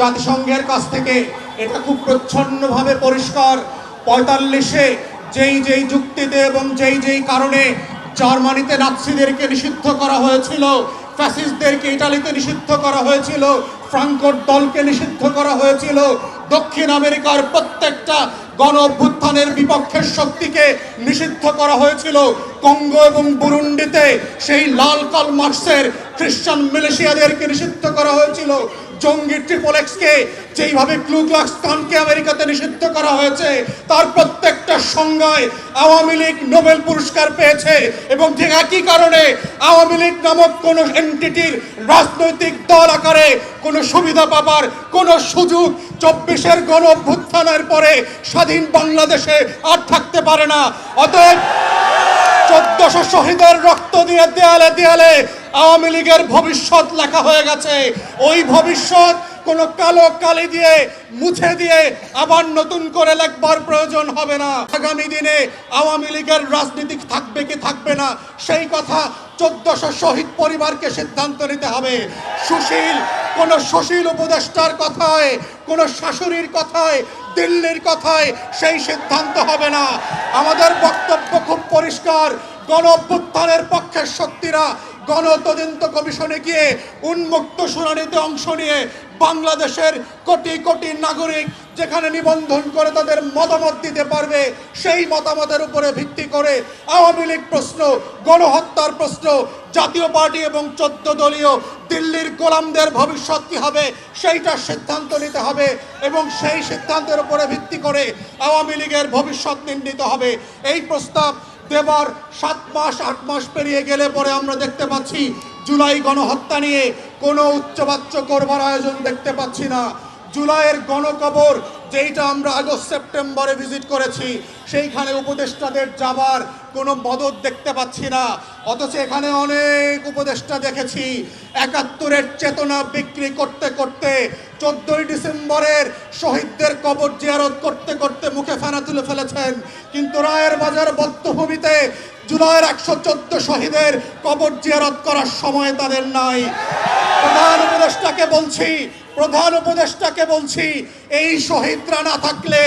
জাতিসংঘের কাছ থেকে এটা খুব প্রচ্ছন্নভাবে পরিষ্কার। পঁয়তাল্লিশে যেই যেই যুক্তিতে এবং যেই যেই কারণে জার্মানিতে নাৎসিদেরকে নিষিদ্ধ করা হয়েছিল, ফ্যাসিস্টদেরকে ইটালিতে নিষিদ্ধ করা হয়েছিল ফ্রাঙ্কোর দলকে নিষিদ্ধ করা হয়েছিল, দক্ষিণ আমেরিকার প্রত্যেকটা গণ অভ্যুত্থানের বিপক্ষের শক্তিকে নিষিদ্ধ করা হয়েছিল। কঙ্গো এবং বুরুন্ডিতে সেই লাল কাল মার্কসের খ্রিস্টান মিলেশিয়াদেরকে নিষিদ্ধ করা হয়েছিল। জঙ্গি ট্রিপলেক্সকে যেইভাবে ক্লুক্লাক্স খানকে আমেরিকাতে নিষিদ্ধ করা হয়েছে, তার প্রত্যেকটা সংজ্ঞায় আওয়ামী লীগ নোবেল পুরস্কার পেয়েছে এবং ঠিক একই কারণে আওয়ামী লীগ নামক কোনো এন্টিটির রাজনৈতিক দল আকারে কোনো সুবিধা পাবার কোনো সুযোগ চব্বিশের গণ অভ্যুত্থানের পরে স্বাধীন বাংলাদেশে আর থাকতে পারে না। অতএব চোদ্দশো শহীদের রক্ত দিয়ে দেয়ালে দেয়ালে আওয়ামী লীগের ভবিষ্যৎ লেখা হয়ে গেছে। ওই ভবিষ্যৎ কোনো কালো কালি দিয়ে মুছে দিয়ে আবার নতুন করে লেখবার প্রয়োজন হবে না। আগামী দিনে আওয়ামী লীগের রাজনীতি থাকবে কি থাকবে না, সেই কথা চোদ্দশো শহীদ পরিবারকে সিদ্ধান্ত নিতে হবে। সুশীল, কোন সুশীল উপদেষ্টার কথায়, কোন শাশুড়ির কথায়, দিল্লির কথায় সেই সিদ্ধান্ত হবে না। আমাদের বক্তব্য খুব পরিষ্কার গণ অভ্যুত্থানের পক্ষের শক্তিরা গণ তদন্ত কমিশনে গিয়ে উন্মুক্ত শুনানিতে অংশ নিয়ে বাংলাদেশের কোটি কোটি নাগরিক যেখানে নিবন্ধন করে তাদের মতামত দিতে পারবে, সেই মতামতের উপরে ভিত্তি করে আওয়ামী লীগ প্রশ্ন, গণহত্যার প্রশ্ন, জাতীয় পার্টি এবং চোদ্দ দলীয় দিল্লির গোলামদের ভবিষ্যৎ কী হবে সেইটার সিদ্ধান্ত নিতে হবে এবং সেই সিদ্ধান্তের উপরে ভিত্তি করে আওয়ামী লীগের ভবিষ্যৎ নির্ণীত হবে। এই প্রস্তাব দেবার সাত মাস, আট মাস পেরিয়ে গেলে পরে আমরা দেখতে পাচ্ছি জুলাই গণহত্যা নিয়ে কোনো উচ্চবাচ্য করবার আয়োজন দেখতে পাচ্ছি না। জুলাইয়ের গণকবর যেইটা আমরা আগস্ট, সেপ্টেম্বরে ভিজিট করেছি, সেইখানে উপদেষ্টাদের যাবার কোনো মদত দেখতে পাচ্ছি না। অথচ এখানে অনেক উপদেষ্টা দেখেছি, একাত্তরের চেতনা বিক্রি করতে করতে, চোদ্দই ডিসেম্বরের শহীদদের কবর জিয়ারত করতে করতে মুখে ফেনা তুলে ফেলেছেন। কিন্তু রায়ের বাজার বদ্ধভূমিতে জুলাইয়ের একশো চোদ্দ শহীদের কবর জিয়ারত করার সময় তাদের নাই। প্রধান উপদেষ্টাকে বলছি, প্রধান উপদেষ্টাকে বলছি, এই শহীদরা না থাকলে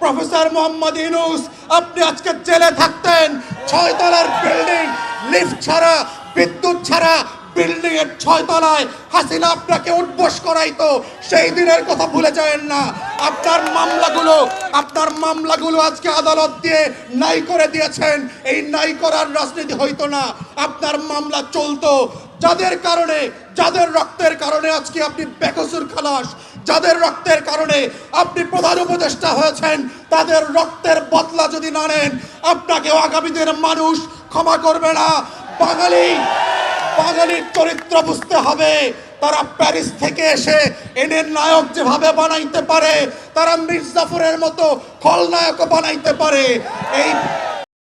প্রফেসর মোহাম্মদ ইউনুস, আপনি আজকে জেলে থাকতেন। ছয় তলার বিল্ডিং, লিফট ছাড়া, বিদ্যুৎ ছাড়া বিল্ডিং এর ছয় তলায় হাসিনা আপনাকে উঠবোস করাইতো। সেই দিনের কথা ভুলে যাবেন না। আপনার মামলাগুলো আপনার মামলাগুলো আজকে আদালত দিয়ে নাই করে দিয়েছেন। এই নাই করার রাজনীতি হইতো না। আপনার মামলা চলতো। যাদের কারণে, যাদের রক্তের কারণে আজকে আপনি বেকসুর খালাস, যাদের রক্তের কারণে আপনি প্রধান উপদেষ্টা হয়েছেন, তাদের রক্তের বদলা যদি না নেন, আপনাকেও আগামী দিনের মানুষ ক্ষমা করবে না। বাঙালি, বাঙালির চরিত্র বুঝতে হবে। তারা প্যারিস থেকে এসে এনের নায়ক যেভাবে বানাইতে পারে, তারা মির্জাফরের মতো খলনায়কও বানাইতে পারে। এই